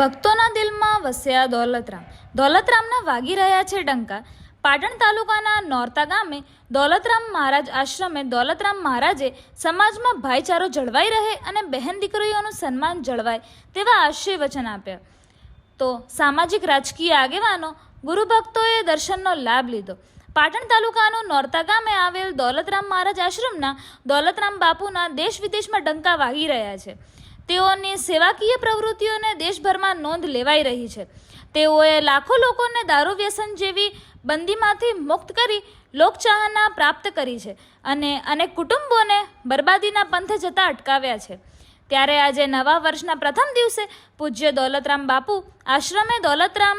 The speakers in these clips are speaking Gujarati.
ભક્તોના દિલમાં વસ્યા દોલતરામ. દોલતરામના વાગી રહ્યા છે ડંકા. પાટણ તાલુકાના નોરતા ગામે દોલતરામ મહારાજ આશ્રમે દોલતરામ મહારાજે સમાજમાં ભાઈચારો જળવાઈ રહે અને બહેન દીકરીઓનું સન્માન જળવાય તેવા આશીર્વચન આપ્યા. તો સામાજિક રાજકીય આગેવાનો, ગુરુભક્તોએ દર્શનનો લાભ લીધો. પાટણ તાલુકાનું નોરતા ગામે આવેલ દોલતરામ મહારાજ આશ્રમના દોલતરામ બાપુના દેશ વિદેશમાં ડંકા વાગી રહ્યા છે. તેઓની સેવાકીય પ્રવૃત્તિઓને દેશભરમાં નોંધ લેવાઈ રહી છે. તેઓએ લાખો લોકોને દારૂ વ્યસન જેવી બંદીમાંથી મુક્ત કરી લોકચાહના પ્રાપ્ત કરી છે અને અનેક કુટુંબોને બરબાદીના પંથે જતા અટકાવ્યા છે. ત્યારે આજે નવા વર્ષના પ્રથમ દિવસે પૂજ્ય દોલતરામ બાપુ, આશ્રમે દોલતરામ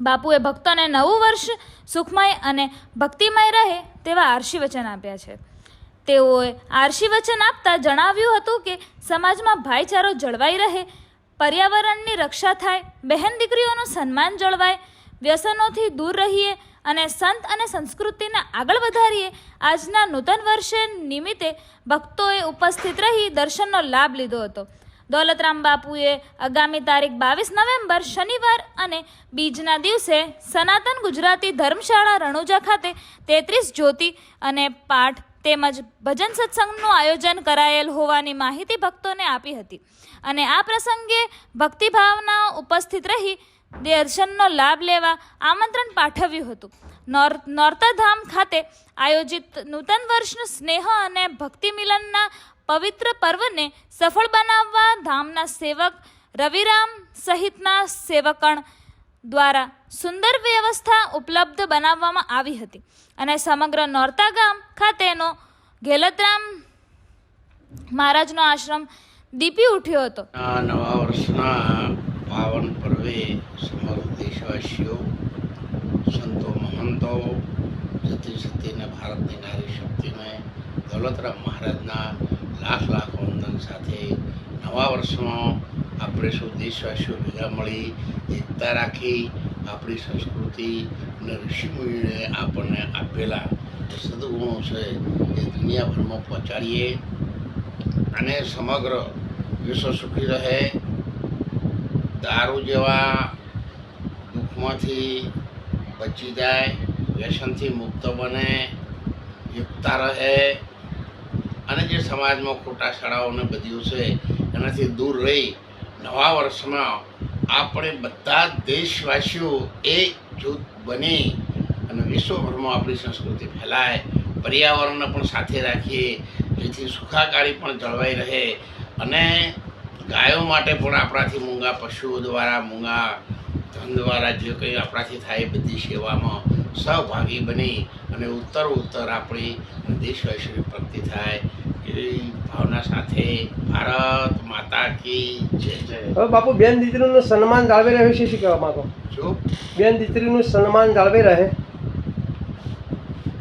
બાપુએ ભક્તોને નવું વર્ષ સુખમય અને ભક્તિમય રહે તેવા આર્શીવચન આપ્યા છે. તેઓએ આશીર્વચન આપતા જણાવ્યું હતું કે સમાજમાં ભાઈચારો જળવાઈ રહે, પર્યાવરણની રક્ષા થાય, બહેન દીકરીઓનું સન્માન જળવાય, વ્યસનોથી દૂર રહીએ અને સંત અને સંસ્કૃતિને આગળ વધારીએ, આજના નૂતન વર્ષે નિમિત્તે ભક્તોએ ઉપસ્થિત રહી દર્શનનો લાભ લીધો હતો. દોલતરામ બાપુએ આગામી તારીખ બાવીસ નવેમ્બર શનિવાર અને બીજના દિવસે સનાતન ગુજરાતી ધર્મશાળા રણુજા ખાતે તેત્રીસ જ્યોતિ અને પાઠ તેમજ ભજન સત્સંગનું આયોજન કરાયેલ હોવાની માહિતી ભક્તોને આપી હતી. અને આ પ્રસંગે ભક્તિભાવના ઉપસ્થિત રહી દર્શનનો લાભ લેવા આમંત્રણ પાઠવ્યું હતું. નોર, નોરતાધામ ખાતે આયોજિત નૂતન વર્ષનું સ્નેહ અને ભક્તિ મિલનના પવિત્ર પર્વને સફળ બનાવવા ધામના સેવક રવિરામ સહિતના સેવકણ દ્વારા સુંદર વ્યવસ્થા ઉપલબ્ધ બનાવવામાં આવી હતી. અને સમગ્ર નોરતા ગામ ખાતેનો ગેલતરામ મહારાજનો આશ્રમ દીપી ઉઠ્યો હતો. આ નવા વર્ષના પાવન પર્વે સમગ્ર દેશવાસીઓ, સંતો, મહંતો, જતી સતીને ભારતની નારી શક્તિને દોલતરામ મહારાજના લાખ લાખ વંદન સાથે નવા વર્ષમાં આપણે સૌ દેશવાસીઓ ભેગા મળી, એકતા રાખી આપણી સંસ્કૃતિ અને ઋષિમુનિઓએ આપણને આપેલા સદગુણો છે એ દુનિયાભરમાં પહોંચાડીએ અને સમગ્ર વિશ્વ સુખી રહે. દારૂ જેવા દુઃખમાંથી બચી જાય, વ્યસનથી મુક્ત બને, યુક્તા રહે અને જે સમાજમાં ખોટા શાળાઓને બધ્યું છે, એનાથી દૂર રહી નવા વર્ષમાં આપણે બધા દેશવાસીઓ એક જૂથ બની અને વિશ્વભરમાં આપણી સંસ્કૃતિ ફેલાય, પર્યાવરણને પણ સાથે રાખીએ, જેથી સુખાકારી પણ જળવાઈ રહે અને ગાયો માટે પણ આપણાથી મૂંગા, પશુઓ દ્વારા મૂંગા, ધન દ્વારા જે કંઈ આપણાથી થાય બધી સેવામાં સહભાગી બની અને ઉત્તર ઉત્તર આપણી દેશવાસીઓની પ્રગતિ થાય એવી ભાવના સાથે ભારત હવે બાપુ બેન દીકરીનું સન્માન જાળવી રહ્યું છે શું કહેવા માંગો? જો. બેન દીકરીનું સન્માન જાળવી રહે.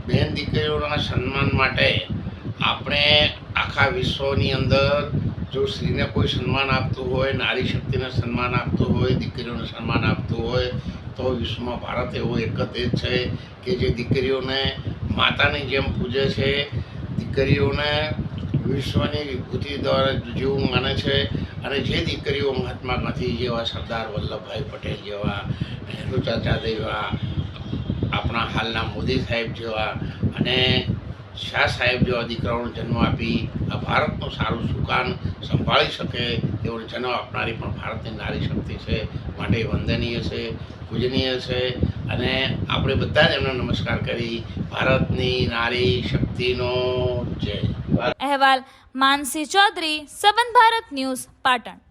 બેન દીકરીઓના સન્માન માટે આપણે આખા વિશ્વની અંદર જો સ્ત્રીને કોઈ સન્માન આપતું હોય નારી શક્તિને સન્માન આપતું હોય દીકરીઓને સન્માન આપતું હોય તો વિશ્વમાં ભારત એવો એક જ છે કે જે દીકરીઓને માતાની જેમ પૂજે છે દીકરીઓને વિશ્વની વિભૂતિ દ્વારા જેવું માને છે અને જે દીકરીઓ મહાત્મા ગાંધી જેવા સરદાર વલ્લભભાઈ પટેલ જેવા, નહેરુ ચાચા જેવા, આપણા હાલના મોદી સાહેબ જેવા અને શાહ સાહેબ જેવા દીકરાઓને જન્મ આપી આ ભારતનું સારું સુકાન સંભાળી શકે તેઓને જન્મ આપનારી પણ ભારતની નારી શક્તિ છે. માટે વંદનીય છે, પૂજનીય છે અને આપણે બધા જ એમને નમસ્કાર કરી. ભારતની નારી શક્તિનો જય. અહેવાલ માનસી ચૌધરી સબન ભારત ન્યૂઝ પાટણ.